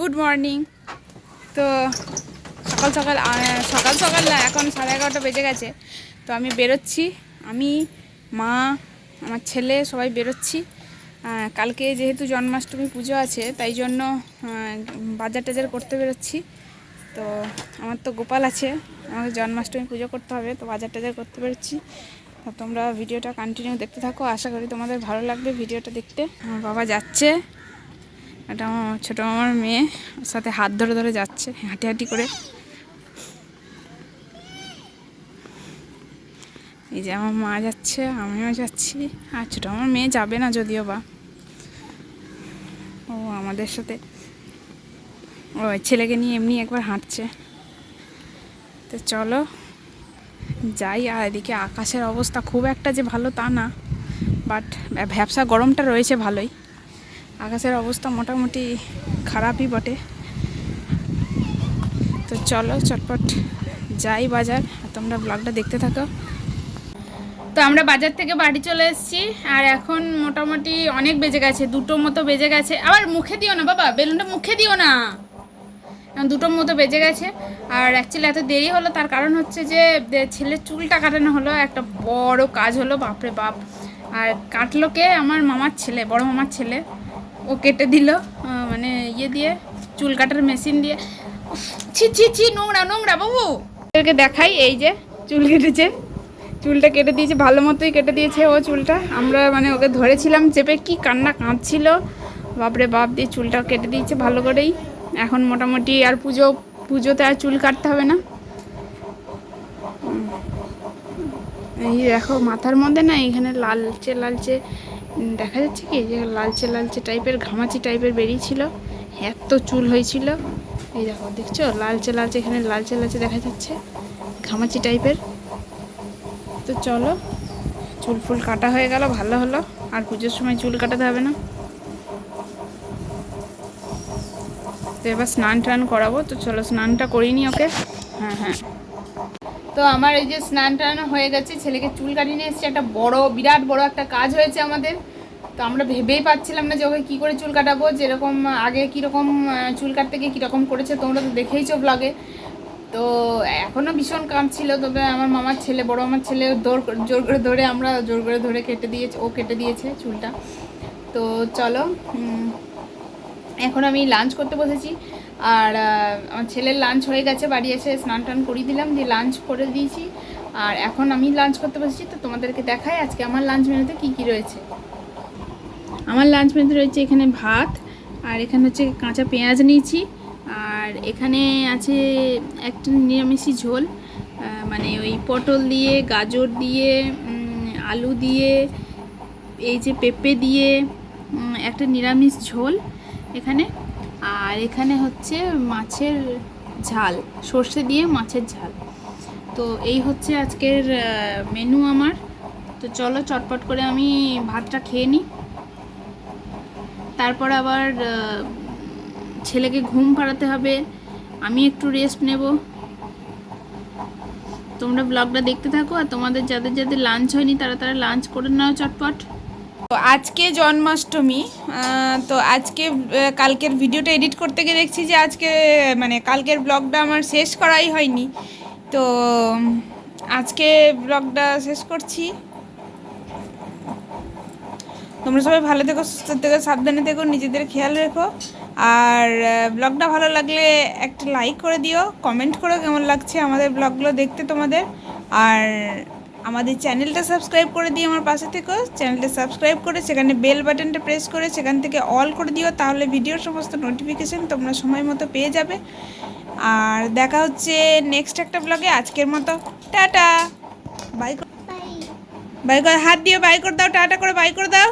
Good morning. তো সকাল সকাল সকাল সকাল না, এখন সাড়ে এগারোটা বেজে গেছে। তো আমি বেরোচ্ছি। আমি, মা, আমার ছেলে সবাই বেরোচ্ছি। কালকে যেহেতু জন্মাষ্টমী পুজো আছে, তাই জন্য বাজার টাজার করতে বেরোচ্ছি। তো আমার তো গোপাল আছে, আমাকে জন্মাষ্টমী পুজো করতে হবে, তো বাজার টাজার করতে বেরোচ্ছি। তোমরা ভিডিওটা কন্টিনিউ দেখতে থাকো। আশা করি তোমাদের ভালো লাগবে ভিডিওটা দেখতে। আমার বাবা যাচ্ছে। এটা আমার ছোটো মামার মেয়ে ওর সাথে হাত ধরে ধরে যাচ্ছে, হাঁটি হাঁটি করে। এই যে আমার মা যাচ্ছে, আমিও যাচ্ছি। আর ছোটো আমার মেয়ে যাবে না যদিও বা। ও আমাদের সাথে, ও ছেলেকে নিয়ে এমনি একবার হাঁটছে। তো চলো, যাই। আর এদিকে আকাশের অবস্থা খুব একটা যে ভালো তা না বাট ভ্যাবসা গরমটা রয়েছে ভালোই। আকাশের অবস্থা মোটামুটি খারাপই বটে। তো চলো, চটপট যাই বাজার, আর তোমরা ব্লগটা দেখতে থাকো। তো আমরা বাজার থেকে বাড়ি চলে এসেছি, আর এখন মোটামুটি অনেক বেজে গেছে দুটো মতো বেজে গেছে। আবার মুখে দিও না, বাবা, বেলুনটা মুখে দিও না। দুটোর মতো বেজে গেছে, আর অ্যাকচুয়ালি এত দেরি হলো, তার কারণ হচ্ছে যে ছেলের চুলটা কাটানো হলো, একটা বড় কাজ হলো, বাপরে বাপ। আর কাটলো কে? আমার মামার ছেলে, বড় মামার ছেলে। ও কেটে দিল মানে ইয়ে দিয়ে, চুল কাটার মেশিন দিয়ে। ছি ছি ছি, নোংরা নোংরা বাবু। ওদেরকে দেখাই, এই যে চুল কেটেছে। চুলটা কেটে দিয়েছে, ভালো মতোই কেটে দিয়েছে ও চুলটা। আমরা মানে ওকে ধরেছিলাম চেপে, কি কান্না কাঁদছিল। বাপরে বাপ, দিয়ে চুলটা কেটে দিয়েছে ভালো করেই। এখন মোটামুটি আর পুজো, পুজোতে আর চুল কাটতে হবে না। এই দেখো, মাথার মধ্যে না এখানে লালচে লালচে দেখা যাচ্ছে কি যে লালচে লালচে টাইপের, ঘামাচি টাইপের বেরিয়েছিল এত চুল হয়েছিল। এই দেখো, দেখছ? লালচে লালচে, এখানে লালচে লালচে দেখা যাচ্ছে। ঘামাচি টাইপের। তো চলো, চুল ফুল কাটা হয়ে গেল, ভালো হলো। আর পুজোর সময় চুল কাটাতে হবে না। তো এবার স্নান টান করাবো। তো চলো, স্নানটা করিনি ওকে। হ্যাঁ হ্যাঁ। তো আমার এই যে স্নান টান হয়ে গেছে, ছেলেকে চুল কাটিয়ে নিয়ে এসেছে। একটা বড়, বিরাট বড় একটা কাজ হয়েছে আমাদের। তো আমরা ভেবেই পাচ্ছিলাম না যে ওকে কী করে চুল কাটাবো, যেরকম আগে কীরকম চুল কাটতে গিয়ে কীরকম করেছে, তোমরা তো দেখেইছো ব্লগে তো এখনও ভীষণ কাঁদছিল, তবে আমার মামার ছেলে, বড় আমার ছেলে দৌড় জোর করে ধরে আমরা জোর করে ধরে কেটে দিয়েছে, ও কেটে দিয়েছে চুলটা। তো চলো এখন আমি লাঞ্চ করতে বসেছি। আর আমার ছেলের লাঞ্চ হয়ে গেছে, বাড়ি এসে স্নান টান করিয়ে দিলাম, দিয়ে লাঞ্চ করে দিয়েছি। আর এখন আমি লাঞ্চ করতে বসেছি, তো তোমাদেরকে দেখাই আজকে আমার লাঞ্চ মেনুতে কী কী রয়েছে। আমার লাঞ্চ মেনুতে রয়েছে এখানে ভাত, আর এখানে হচ্ছে কাঁচা পেঁয়াজ নিয়েছি, আর এখানে আছে একটা নিরামিষি ঝোল মানে ওই পটল দিয়ে, গাজর দিয়ে আলু দিয়ে, এই যে পেঁপে দিয়ে একটা নিরামিষ ঝোল এখানে। আর এখানে হচ্ছে মাছের ঝাল, সর্ষে দিয়ে মাছের ঝাল। তো এই হচ্ছে আজকের মেনু আমার। তো চলো চটপট করে আমি ভাতটা খেয়ে নিই। তারপর আবার ছেলেকে ঘুম পাড়াতে হবে। আমি একটু রেস্ট নেব। তোমরা ব্লগটা দেখতে থাকো আর তোমাদের যাদের যাদের লাঞ্চ হয়নি, তারা তারা লাঞ্চ করে নাও চটপট। তো আজকে জন্মাষ্টমী তো আজকে কালকের ভিডিওটা এডিট করতে গিয়ে দেখছি যে আজকে মানে কালকের ব্লগটা আমার শেষ করাই হয়নি। তো, আজকে ব্লগটা শেষ করছি। তোমরা সবাই ভালো থেকো, সুস্থ থেকো, সাবধানে থেকো, নিজেদের খেয়াল রেখো। আর ব্লগটা ভালো লাগলে একটা লাইক করে দিও কমেন্ট করো কেমন লাগছে আমাদের ব্লগগুলো দেখতে তোমাদের। আর আমাদের চ্যানেলটা সাবস্ক্রাইব করে দিও আমার পাশে থেকেও চ্যানেলটা সাবস্ক্রাইব করে সেখানে বেল বাটনটা প্রেস করে সেখান থেকে অল করে দিও তাহলে ভিডিওর সমস্ত নোটিফিকেশান তোমরা সময় মতো পেয়ে যাবে। আর দেখা হচ্ছে নেক্সট একটা ব্লগে আজকের মতো টাটা! Bye bye. করে হাত দিয়ে বাই করে দাও টাটা করে বাই করে দাও।